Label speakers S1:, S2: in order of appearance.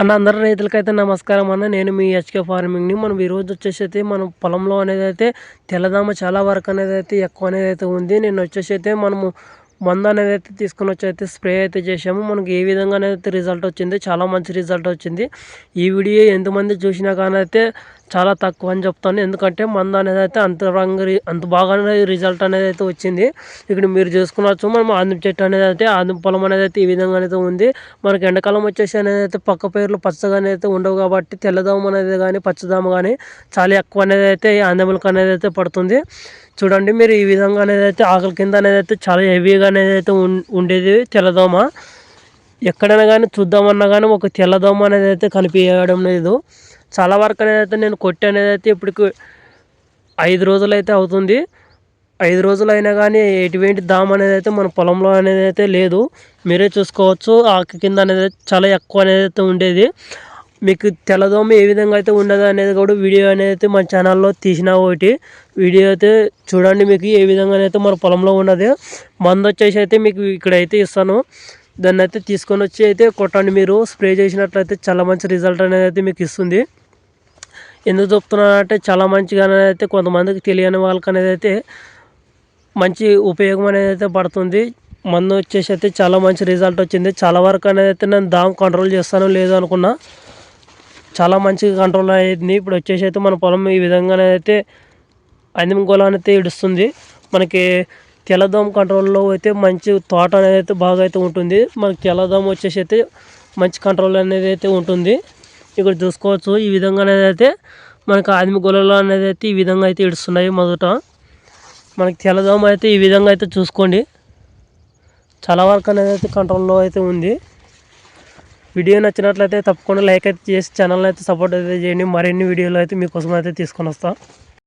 S1: అన్న అందరి రైతులకైతే నమస్కారం అన్న. నేను మీ హెచ్కే ఫార్మింగ్ని మనం ఈరోజు వచ్చేసి అయితే మనం పొలంలో అనేది అయితే తెల్లదామ చాలా వరకు అనేది అయితే ఎక్కువ అనేది అయితే ఉంది. నేను వచ్చేసి అయితే మనము మందు అనేది అయితే తీసుకొని వచ్చి అయితే స్ప్రే అయితే చేసాము మనకి ఏ విధంగా అనేది రిజల్ట్ వచ్చింది చాలా మంచి రిజల్ట్ వచ్చింది. ఈ వీడియో ఎంతమంది చూసినా కానీ అయితే చాలా తక్కువ అని చెప్తాను ఎందుకంటే మంద అనేది అయితే అంత రంగు అంత బాగానే రిజల్ట్ అనేది అయితే వచ్చింది ఇక్కడ మీరు చూసుకున్నచ్చు మనం ఆదిం చెట్టు అనేది అయితే ఆదిం పొలం అనేది అయితే ఈ విధంగా అయితే ఉంది మనకి ఎండాకాలం వచ్చేసి అనేది అయితే పక్క పేర్లు పచ్చగా అయితే ఉండవు కాబట్టి తెల్లదాము అనేది కానీ పచ్చదాము కానీ చాలా ఎక్కువ అనేది అయితే ఆందములకు అనేది అయితే పడుతుంది చూడండి మీరు ఈ విధంగా అనేది అయితే ఆకలి కింద అనేది అయితే చాలా హెవీగా అనేది అయితే ఉండేది తెల్లదోమ ఎక్కడైనా కానీ చూద్దామన్నా కానీ ఒక తెల్లదోమ అనేది అయితే కనిపించడం లేదు చాలా వరకు అనేది అయితే నేను కొట్టి అనేది అయితే ఇప్పటికి ఐదు రోజులు అయితే అవుతుంది. ఐదు రోజులు అయినా కానీ ఎటువంటి దామ్ అనేది అయితే మన పొలంలో అనేది అయితే లేదు. మీరే చూసుకోవచ్చు. ఆకు కింద అనేది చాలా ఎక్కువ అనేది అయితే ఉండేది. మీకు తెల్లదోమ ఏ విధంగా అయితే ఉండదు అనేది కూడా వీడియో అనేది అయితే మన ఛానల్లో తీసిన ఒకటి. వీడియో అయితే చూడండి మీకు ఏ విధంగా అయితే మన పొలంలో ఉన్నది. మందు వచ్చేసి అయితే మీకు ఇక్కడైతే ఇస్తాను. దాన్ని అయితే తీసుకొని వచ్చి అయితే కొట్టండి మీరు. స్ప్రే చేసినట్లయితే చాలా మంచి రిజల్ట్ అనేది అయితే మీకు ఇస్తుంది. ఎందుకు చెప్తున్నానంటే చాలా మంచిగా అయితే కొంతమందికి తెలియని వాళ్ళకి అనేది అయితే మంచి ఉపయోగం అనేది అయితే పడుతుంది. మందు వచ్చేసి అయితే చాలా మంచి రిజల్ట్ వచ్చింది. చాలా వరకు అనేది అయితే నేను దాం కంట్రోల్ చేస్తాను లేదు అనుకున్నా. చాలా మంచిగా కంట్రోల్ అయ్యింది ఇప్పుడు వచ్చేసి అయితే మన పొలం ఈ విధంగానే అయితే అందిమ గోళం అయితే ఇడుస్తుంది. మనకి తెల్లదోమ కంట్రోల్లో అయితే మంచి తోట అనేది అయితే బాగా అయితే ఉంటుంది. మనకి తెల్లదోమ వచ్చేసి అయితే మంచి కంట్రోల్ అనేది అయితే ఉంటుంది. ఇక్కడ చూసుకోవచ్చు ఈ విధంగా అనేది అయితే మనకు ఆదిమ గొలలో అనేది అయితే ఈ విధంగా అయితే ఇడుస్తున్నాయి మొదట. మనకి తెల్లదోమ అయితే ఈ విధంగా అయితే చూసుకోండి. చాలా వరకు అనేది అయితే కంట్రోల్లో అయితే ఉంది. వీడియో నచ్చినట్లయితే తప్పకుండా లైక్ అయితే చేసి ఛానల్ అయితే సపోర్ట్ అయితే చేయండి. మరిన్ని వీడియోలు అయితే మీకోసం అయితే తీసుకొని వస్తాను